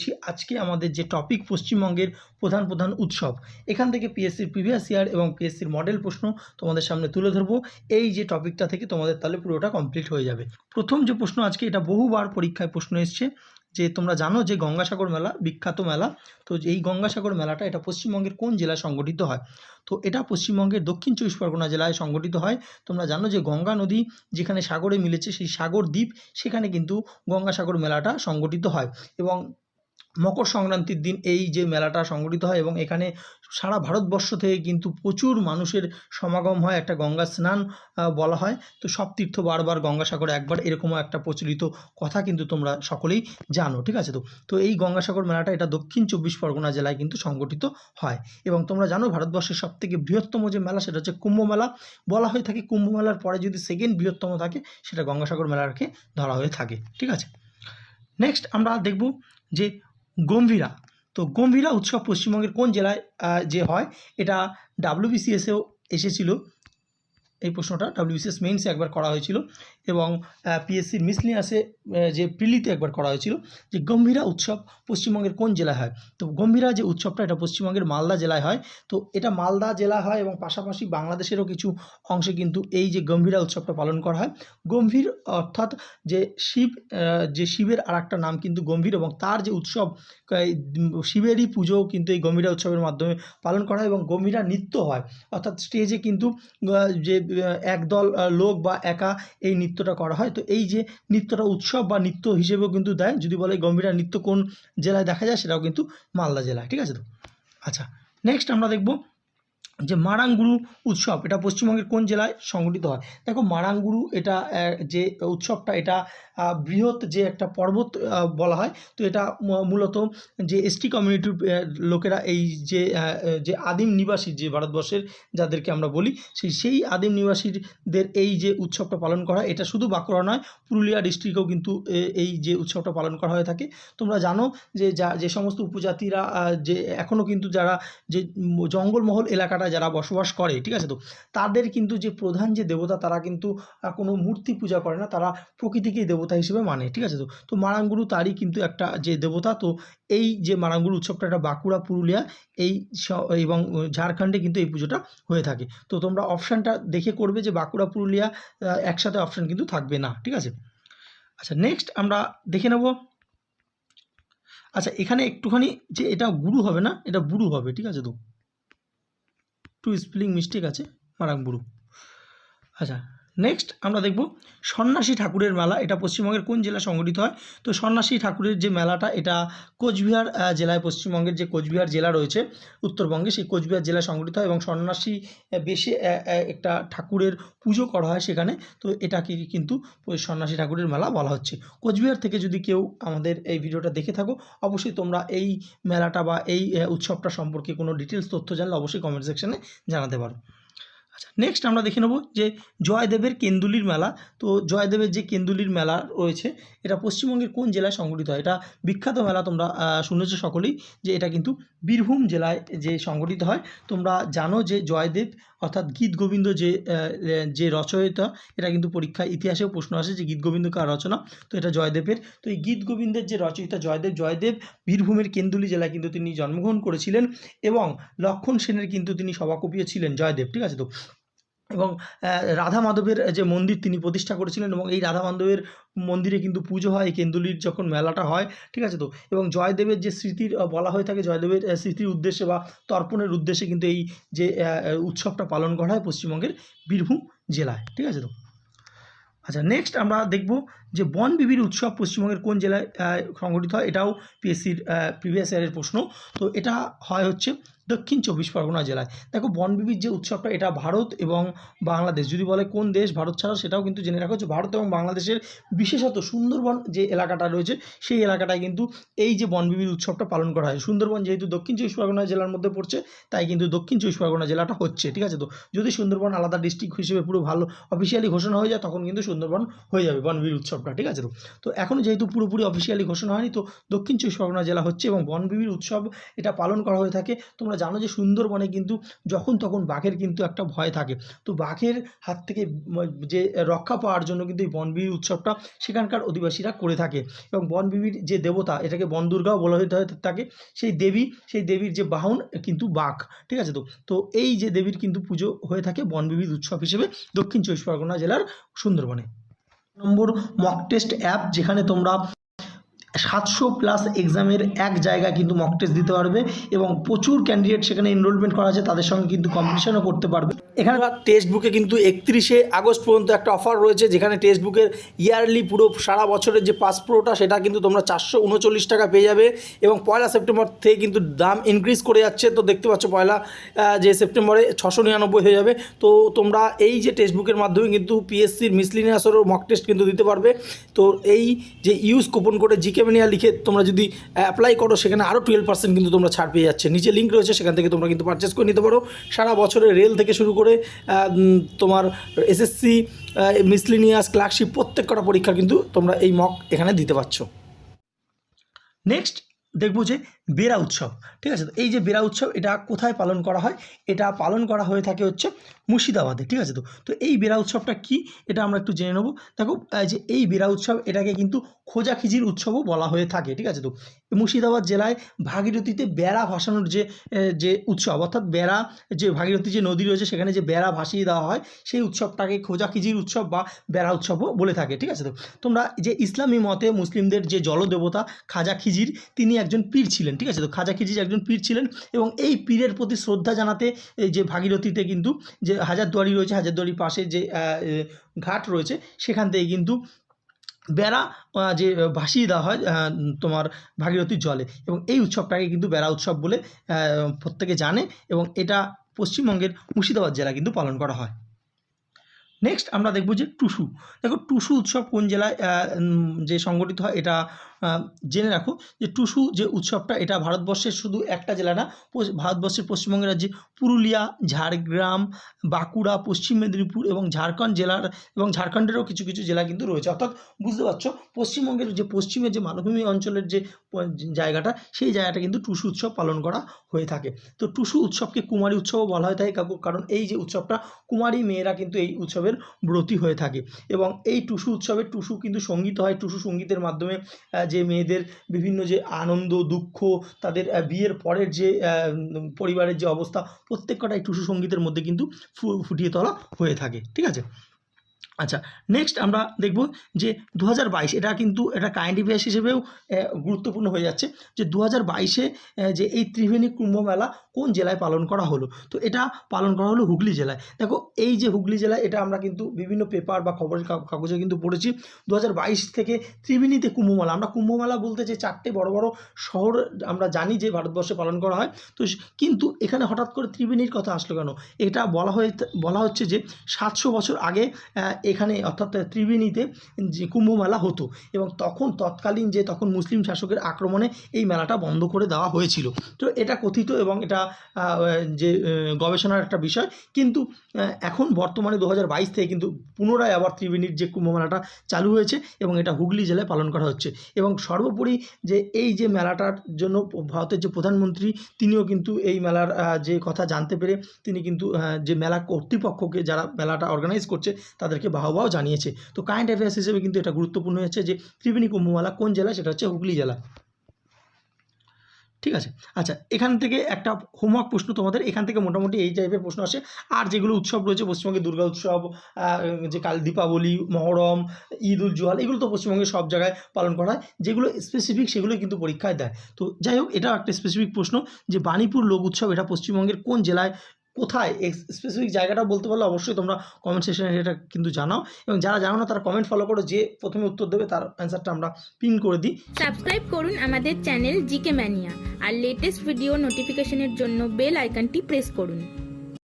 করছি আজকে আমাদের যে টপিক পশ্চিমবঙ্গের প্রধান প্রধান উৎসব। এখান থেকে পিএসসির প্রিভিয়াস ইয়ার এবং পিএসসির মডেল প্রশ্ন তোমাদের সামনে তুলে ধরবো। এই যে টপিকটা থেকে তোমাদের তাহলে পুরোটা কমপ্লিট হয়ে যাবে। প্রথম যে প্রশ্ন আজকে, এটা বহুবার পরীক্ষায় প্রশ্ন এসছে যে তোমরা জানো যে গঙ্গাসাগর মেলা, বিখ্যাত মেলা, তো এই গঙ্গাসাগর মেলাটা এটা পশ্চিমবঙ্গের কোন জেলায় সংগঠিত হয়? তো এটা পশ্চিমবঙ্গের দক্ষিণ চব্বিশ পরগনা জেলায় সংগঠিত হয়। তোমরা জানো যে গঙ্গা নদী যেখানে সাগরে মিলেছে, সেই সাগর দ্বীপ, সেখানে কিন্তু গঙ্গাসাগর মেলাটা সংগঠিত হয়। এবং মকর সংক্রান্তির দিন এই যে মেলাটা সংগঠিত হয় এবং এখানে সারা ভারতবর্ষ থেকে কিন্তু প্রচুর মানুষের সমাগম হয়, একটা গঙ্গা স্নান বলা হয়। তো সব তীর্থ বারবার গঙ্গাসাগরে একবার এরকমও একটা প্রচলিত কথা কিন্তু তোমরা সকলেই জানো, ঠিক আছে তো? তো এই গঙ্গাসাগর মেলাটা এটা দক্ষিণ চব্বিশ পরগনা জেলায় কিন্তু সংগঠিত হয় এবং তোমরা জানো ভারতবর্ষের সব থেকে বৃহত্তম যে মেলা সেটা হচ্ছে কুম্ভ মেলা। বলা হয়ে থাকে কুম্ভ মেলার পরে যদি সেকেন্ড বৃহত্তম থাকে সেটা গঙ্গাসাগর মেলাকে ধরা হয়ে থাকে, ঠিক আছে? নেক্সট আমরা দেখব যে গম্ভীরা। তো গম্ভীরা উৎসব পশ্চিমবঙ্গের কোন জেলায় যে হয়, এটা ডাব্লিউবিসিএসেও এসেছিল। এই প্রশ্নটা ডাব্লিউবিসিএস মেইনসে একবার করা হয়েছিল। এবং পিএসসির মিসলিনিয়াসে যে প্রিলিতে একবার করা হয়েছিল, যে গম্ভীরা উৎসব পশ্চিমবঙ্গের কোন জেলায় হয়? তো গম্ভীরা যে উৎসবটা, এটা পশ্চিমবঙ্গের মালদা জেলায় হয়। তো এটা মালদা জেলা হয় এবং পাশাপাশি বাংলাদেশেরও কিছু অংশে কিন্তু এই যে গম্ভীরা উৎসবটা পালন করা হয়। গম্ভীর অর্থাৎ যে শিব যে শিবের আর একটা নাম কিন্তু গম্ভীর এবং তার যে উৎসব শিবেরই পুজো কিন্তু এই গম্ভীরা উৎসবের মাধ্যমে পালন করা হয় এবং গম্ভীরা নৃত্য হয়। অর্থাৎ স্টেজে কিন্তু যে একদল লোক বা একা এই নৃত্যটা করা হয়। তো এই যে নৃত্যটা উৎসব বা নৃত্য হিসেবেও কিন্তু দেয়। যদি বলে গম্ভীরা নৃত্য কোন জেলায় দেখা যায় সেটাও কিন্তু মালদা জেলায়। ঠিক আছে তো? আচ্ছা নেক্সট আমরা দেখব যে মারাঙ্গুরু উৎসব, এটা পশ্চিমবঙ্গের কোন জেলায় সংগঠিত হয়? দেখো, মারাঙ্গুরু এটা যে উৎসবটা, এটা বৃহৎ যে একটা পর্বত বলা হয়, তো এটা মূলত যে এসটি কমিউনিটির লোকেরা এই যে যে আদিম নিবাসী, যে ভারতবর্ষের যাদেরকে আমরা বলি, সেই সেই আদিম নিবাসীদের এই যে উৎসবটা পালন করা হয়, এটা শুধু বাঁকুড়া নয়, পুরুলিয়া ডিস্ট্রিক্টেও কিন্তু এই যে উৎসবটা পালন করা হয়ে থাকে। তোমরা জানো যে, যা, যে সমস্ত উপজাতিরা যে এখনও কিন্তু যারা যে জঙ্গলমহল এলাকাটা যারা বসবাস করে, ঠিক আছে তো? তাদের কিন্তু যে প্রধান যে দেবতা, তারা কিন্তু কোনো মূর্তি পূজা করে না, তারা প্রকৃতিকেই দেবতা হিসেবে মানে ঠিক আছে তো? তো মারাঙ্গুরু তারই কিন্তু একটা যে দেবতা, তো এই যে মারাঙ্গুরু উৎসবটা একটা বাঁকুড়া, পুরুলিয়া, এই এবং ঝাড়খণ্ডে কিন্তু এই পুজোটা হয়ে থাকে। তো তোমরা অপশানটা দেখে করবে যে বাঁকুড়া, পুরুলিয়া একসাথে অপশান কিন্তু থাকবে না, ঠিক আছে? আচ্ছা নেক্সট আমরা দেখে নেব। আচ্ছা এখানে একটুখানি যে এটা গুরু হবে না, এটা বুড়ু হবে, ঠিক আছে তো? একটু স্পেলিং মিস্টেক আছে মারাংবুরু আচ্ছা নেক্সট আমরা দেখব সন্ন্যাসী ঠাকুরের মেলা। এটা পশ্চিমবঙ্গের কোন জেলা সংগঠিত হয়? তো সন্ন্যাসী ঠাকুরের যে মেলাটা, এটা কোচবিহার জেলায়, পশ্চিমবঙ্গের যে কোচবিহার জেলা রয়েছে, উত্তরবঙ্গে সেই কোচবিহার জেলায় সংগঠিত হয় এবং সন্ন্যাসী বেশে একটা ঠাকুরের পুজো করা হয় সেখানে। তো এটাকে কিন্তু সন্ন্যাসী ঠাকুরের মেলা বলা হচ্ছে। কোচবিহার থেকে যদি কেউ আমাদের এই ভিডিওটা দেখে থাকো, অবশ্যই তোমরা এই মেলাটা বা এই উৎসবটা সম্পর্কে কোনো ডিটেলস তথ্য জানলে অবশ্যই কমেন্ট সেকশানে জানাতে পারো। আচ্ছা নেক্সট আমরা দেখে নেব যে জয়দেবের কেন্দুলির মেলা। তো জয়দেবের যে কেন্দুলির মেলা রয়েছে, এটা পশ্চিমবঙ্গের কোন জেলায় সংগঠিত হয়? এটা বিখ্যাত মেলা তোমরা শুনেছো সকলেই যে এটা কিন্তু বীরভূম জেলায় যে সংগঠিত হয়। তোমরা জানো যে জয়দেব অর্থাৎ গীত গোবিন্দ যে যে রচয়িতা এটা কিন্তু পরীক্ষা ইতিহাসেও প্রশ্ন আসে যে গীত গোবিন্দ কার রচনা? তো এটা জয়দেবের। তো এই গীত গোবিন্দের যে রচয়িতা জয়দেব জয়দেব বীরভূমের কেন্দুলি জেলায় কিন্তু তিনি জন্মগ্রহণ করেছিলেন এবং লক্ষণ সেনের কিন্তু তিনি সভাকবিও ছিলেন জয়দেব, ঠিক আছে তো? এবং রাধা মাধবের যে মন্দির তিনি প্রতিষ্ঠা করেছিলেন এবং এই রাধা মাধবের মন্দিরে কিন্তু পুজো হয় কেন্দুলির যখন মেলাটা হয়, ঠিক আছে তো? এবং জয়দেবের যে স্মৃতির বলা হয়ে থাকে, জয়দেবের স্মৃতির উদ্দেশ্যে বা তর্পণের উদ্দেশ্যে কিন্তু এই যে উৎসবটা পালন করা হয় পশ্চিমবঙ্গের বীরভূম জেলায়, ঠিক আছে তো? আচ্ছা নেক্সট আমরা দেখব যে বন বিবির উৎসব পশ্চিমবঙ্গের কোন জেলায় সংগঠিত হয়, এটাও পিএসসির প্রিভিয়াস ইয়ারের প্রশ্ন। তো এটা হয় হচ্ছে দক্ষিণ চব্বিশ পরগনা জেলায়। দেখো বনবিবির যে উৎসবটা, এটা ভারত এবং বাংলাদেশ। যদি বলে কোন দেশ ভারত ছাড়া, সেটাও কিন্তু জেনে রাখো যে ভারত এবং বাংলাদেশের বিশেষত সুন্দরবন যে এলাকাটা রয়েছে, সেই এলাকাটায় কিন্তু এই যে বনবিবির উৎসবটা পালন করা হয়। সুন্দরবন যেহেতু দক্ষিণ চব্বিশ পরগনা জেলার মধ্যে পড়ছে, তাই কিন্তু দক্ষিণ চব্বিশ পরগনা জেলাটা হচ্ছে, ঠিক আছে তো? যদি সুন্দরবন আলাদা ডিস্ট্রিক্ট হিসেবে পুরো ভালো অফিসিয়ালি ঘোষণা হয়ে যায়, তখন কিন্তু সুন্দরবন হয়ে যাবে বনবিবির উৎসব উৎসবটা ঠিক আছে তো? তো এখনও যেহেতু পুরোপুরি অফিসিয়ালি ঘোষণা হয়নি, তো দক্ষিণ চব্বিশ পরগনা জেলা হচ্ছে এবং বনবিবির উৎসব এটা পালন করা হয়ে থাকে। তোমরা জানো যে সুন্দরবনে কিন্তু যখন তখন বাঘের কিন্তু একটা ভয় থাকে। তো বাঘের হাত থেকে যে রক্ষা পাওয়ার জন্য কিন্তু এই বনবিবির উৎসবটা সেখানকার অধিবাসীরা করে থাকে এবং বনবিবির যে দেবতা, এটাকে বন দুর্গাও বলা হয়ে থাকে সেই দেবী, সেই দেবীর যে বাহন, কিন্তু বাঘ, ঠিক আছে তো? তো এই যে দেবীর কিন্তু পুজো হয়ে থাকে বনবিবির উৎসব হিসেবে দক্ষিণ চব্বিশ পরগনা জেলার সুন্দরবনে। নম্বর মক টেস্ট অ্যাপ যেখানে তোমরা সাতশো প্লাস এক্সামের এক জায়গায় কিন্তু মক টেস্ট দিতে পারবে এবং প্রচুর ক্যান্ডিডেট সেখানে এনরোলমেন্ট করা আছে, তাদের সঙ্গে কিন্তু কম্পিটিশনও করতে পারবে। এখানে টেক্সট বুকে কিন্তু একত্রিশে আগস্ট পর্যন্ত একটা অফার রয়েছে, যেখানে টেক্সট বুকের ইয়ারলি পুরো সারা বছরের যে পাস প্রোটা সেটা কিন্তু তোমরা চারশো উনচল্লিশ টাকা পেয়ে যাবে এবং পয়লা সেপ্টেম্বর থেকে কিন্তু দাম ইনক্রিজ করে যাচ্ছে। তো দেখতে পাচ্ছ পয়লা যে সেপ্টেম্বরে ছশো নিরানব্বই হয়ে যাবে। তো তোমরা এই যে টেক্সট বুকের মাধ্যমে কিন্তু পিএসসির মিসলিনিয়াসেরও মক টেস্ট কিন্তু দিতে পারবে। তো এই যে ইউজ কুপন করে জিকে মেনিয়া লিখে তোমরা যদি অ্যাপ্লাই করো, সেখানে আরও টুয়েলভ পার্সেন্ট কিন্তু তোমরা ছাড় পেয়ে যাচ্ছে। নিচে লিঙ্ক রয়েছে, সেখান থেকে তোমরা কিন্তু পারচেস করে নিতে পারো। সারা বছরে রেল থেকে শুরু করে তোমার এসএসসি মিসলিনিয়াস ক্লার্কশিপ প্রত্যেক কটা পরীক্ষা কিন্তু তোমরা এই মক এখানে দিতে পারছ। নেক্সট দেখব যে বেরা উৎসব, ঠিক আছে? তো এই যে বেরা উৎসব, এটা কোথায় পালন করা হয়? এটা পালন করা হয়ে থাকে হচ্ছে মুর্শিদাবাদে, ঠিক আছে তো? তো এই বেরা উৎসবটা কি? এটা আমরা একটু জেনে নেব। দেখো যে এই বেরা উৎসব, এটাকে কিন্তু খোঁজাখিজির উৎসবও বলা হয়ে থাকে, ঠিক আছে তো? মুর্শিদাবাদ জেলায় ভাগীরথীতে বেড়া ভাসানোর যে যে উৎসব, অর্থাৎ বেড়া, যে ভাগীরথী যে নদী রয়েছে, সেখানে যে বেড়া ভাসিয়ে দেওয়া হয়, সেই উৎসবটাকে খোঁজাখিজির উৎসব বা বেড়া উৎসবও বলে থাকে, ঠিক আছে তো? তোমরা যে ইসলামী মতে মুসলিমদের যে জলদেবতা খাজা খিজির তিনি একজন পীর ছিলেন ঠিক আছে? তো খাজা খিজির একজন পীর ছিলেন এবং এই পীরের প্রতি শ্রদ্ধা জানাতে এই যে ভাগীরথীতে কিন্তু যে হাজারদুয়ারি রয়েছে, হাজারদুয়ারির পাশে যে ঘাট রয়েছে, সেখান থেকে কিন্তু বেড়া যে ভাসিয়ে দেওয়া হয় তোমার ভাগীরথীর জলে এবং এই উৎসবটাকে কিন্তু বেড়া উৎসব বলে প্রত্যেকে জানে এবং এটা পশ্চিমবঙ্গের মুর্শিদাবাদ জেলা কিন্তু পালন করা হয়। নেক্সট আমরা দেখব যে টুসু। দেখো, টুসু উৎসব কোন জেলায় যে সংগঠিত হয়, এটা জেনে রাখো যে টুসু যে উৎসবটা, এটা ভারতবর্ষের শুধু একটা জেলা না ভারতবর্ষের পশ্চিমবঙ্গের রাজ্যে পুরুলিয়া, ঝাড়গ্রাম, বাঁকুড়া, পশ্চিম মেদিনীপুর এবং ঝাড়খণ্ড জেলার এবং ঝাড়খণ্ডেরও কিছু কিছু জেলা কিন্তু রয়েছে। অর্থাৎ বুঝতে পারছ, পশ্চিমবঙ্গের যে পশ্চিমের যে মালভূমি অঞ্চলের যে জায়গাটা, সেই জায়গাটা কিন্তু টুসু উৎসব পালন করা হয়ে থাকে। তো টুসু উৎসবকে কুমারী উৎসবও বলা হয়ে থাকে কারণ এই যে উৎসবটা, কুমারী মেয়েরা কিন্তু এই উৎসবের ব্রতী হয়ে থাকে। এবং এই টুসু উৎসবে টুসু কিন্তু সংগীত হয়, টুসু সঙ্গীতের মাধ্যমে যে মেয়েদের বিভিন্ন যে আনন্দ, দুঃখ, তাদের বিয়ের পরের যে পরিবারের যে অবস্থা, প্রত্যেক কটাই টুসু সঙ্গীতের মধ্যে কিন্তু ফুটিয়ে তোলা হয়ে থাকে, ঠিক আছে? আচ্ছা নেক্সট আমরা দেখব যে দু হাজার বাইশ এটা কিন্তু এটা কাইন্ড ইভেন্ট হিসেবেও গুরুত্বপূর্ণ হয়ে যাচ্ছে। যে দু হাজার যে এই ত্রিবেণী কুম্ভ মেলা কোন জেলায় পালন করা হলো? তো এটা পালন করা হলো হুগলি জেলায়। দেখো, এই যে হুগলি জেলায় এটা আমরা কিন্তু বিভিন্ন পেপার বা খবরের কাগজে কিন্তু পড়েছি। দু হাজার বাইশ থেকে ত্রিবেণীতে কুম্ভমেলা। আমরা কুম্ভমেলা বলতে যে চারটে বড় বড় শহর আমরা জানি যে ভারতবর্ষে পালন করা হয়। তো কিন্তু এখানে হঠাৎ করে ত্রিবেণীর কথা আসলো কেন? এটা বলা হয়ে বলা হচ্ছে যে সাতশো বছর আগে এখানে অর্থাৎ ত্রিবেণীতে যে কুম্ভমেলা হতো এবং তখন তৎকালীন যে তখন মুসলিম শাসকের আক্রমণে এই মেলাটা বন্ধ করে দেওয়া হয়েছিল। তো এটা কথিত এবং এটা আহ, যে গবেষণার একটা বিষয়। কিন্তু এখন বর্তমানে দু হাজার বাইশ থেকে কিন্তু পুনরায় আবার ত্রিবেণীর যে কুম্ভমেলাটা চালু হয়েছে এবং এটা হুগলি জেলায় পালন করা হচ্ছে। এবং সর্বোপরি যে এই যে মেলাটার জন্য ভারতের যে প্রধানমন্ত্রী তিনিও কিন্তু এই মেলার যে কথা জানতে পেরে তিনি কিন্তু যে মেলা কর্তৃপক্ষকে যারা মেলাটা অর্গানাইজ করছে তাদেরকে বাহবাও জানিয়েছে। তো কারেন্ট অ্যাফেয়ার্স হিসেবে কিন্তু এটা গুরুত্বপূর্ণ হচ্ছে যে ত্রিবেণী কুম্ভমেলা কোন জেলা সেটা হচ্ছে হুগলি জেলা। ঠিক আছে? আচ্ছা এখান থেকে একটা হোমওয়ার্ক প্রশ্ন তোমাদের। এখান থেকে মোটামুটি এই টাইপের প্রশ্ন আসে। আর যেগুলো উৎসব রয়েছে, পশ্চিমবঙ্গে দুর্গা উৎসব যে কাল দীপাবলি, মহরম, ঈদ উল জুয়াল, এগুলো তো পশ্চিমবঙ্গে সব জায়গায় পালন করা হয়। যেগুলো স্পেসিফিক সেগুলো কিন্তু পরীক্ষায় দেয়। তো যাই হোক, এটাও একটা স্পেসিফিক প্রশ্ন যে বাণীপুর লোক উৎসব, এটা পশ্চিমবঙ্গের কোন জেলায় কোথায়? স্পেসিফিক জায়গাটা বলতে পারলে অবশ্যই তোমরা কমেন্ট সেকশনে এটা কিন্তু জানাও। এবং যারা জানো না, তারা কমেন্ট ফলো করো, যে প্রথমে উত্তর দেবে, তার অ্যান্সারটা আমরা পিন করে দিই। সাবস্ক্রাইব করুন আমাদের চ্যানেল জিকে ম্যানিয়া আর লেটেস্ট ভিডিও নোটিফিকেশনের জন্য বেল আইকনটি প্রেস করুন।